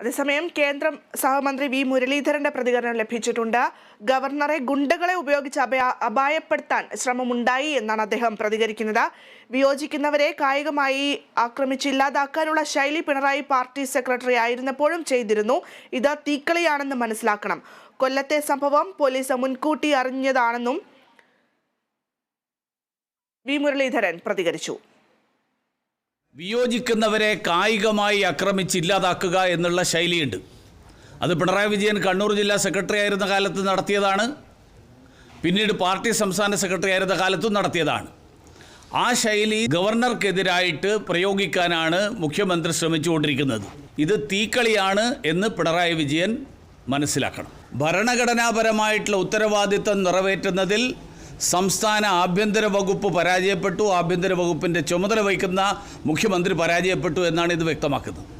അതേസമയം കേന്ദ്രം സഹമന്ത്രി വി മുരളീധരന്റെ പ്രതികരണം ലഭിച്ചിട്ടുണ്ട്. ഗവർണറെ ഗുണ്ടകളെ ഉപയോഗിച്ച് അഭയ അപായപ്പെടുത്താൻ ശ്രമമുണ്ടായി എന്നാണ് അദ്ദേഹം പ്രതികരിക്കുന്നത്. വിയോജിക്കുന്നവരെ കായികമായി ആക്രമിച്ച് ഇല്ലാതാക്കാനുള്ള ശൈലി പിണറായി പാർട്ടി സെക്രട്ടറി ആയിരുന്നപ്പോഴും ചെയ്തിരുന്നു. ഇത് തീക്കളിയാണെന്ന് മനസ്സിലാക്കണം. കൊല്ലത്തെ സംഭവം പോലീസ് മുൻകൂട്ടി അറിഞ്ഞതാണെന്നും വി മുരളീധരൻ പ്രതികരിച്ചു. വിയോജിക്കുന്നവരെ കായികമായി ആക്രമിച്ച് ഇല്ലാതാക്കുക എന്നുള്ള ശൈലിയുണ്ട്. അത് പിണറായി വിജയൻ കണ്ണൂർ ജില്ലാ സെക്രട്ടറി ആയിരുന്ന കാലത്ത് നടത്തിയതാണ്. പിന്നീട് പാർട്ടി സംസ്ഥാന സെക്രട്ടറി ആയിരുന്ന കാലത്തും നടത്തിയതാണ്. ആ ശൈലി ഗവർണർക്കെതിരായിട്ട് പ്രയോഗിക്കാനാണ് മുഖ്യമന്ത്രി ശ്രമിച്ചുകൊണ്ടിരിക്കുന്നത്. ഇത് തീക്കളിയാണ് എന്ന് പിണറായി വിജയൻ മനസ്സിലാക്കണം. ഭരണഘടനാപരമായിട്ടുള്ള ഉത്തരവാദിത്തം നിറവേറ്റുന്നതിൽ സംസ്ഥാന ആഭ്യന്തര വകുപ്പ് പരാജയപ്പെട്ടു. ആഭ്യന്തര വകുപ്പിന്റെ ചുമതല വഹിക്കുന്ന മുഖ്യമന്ത്രി പരാജയപ്പെട്ടു എന്നാണ് ഇത് വ്യക്തമാക്കുന്നത്.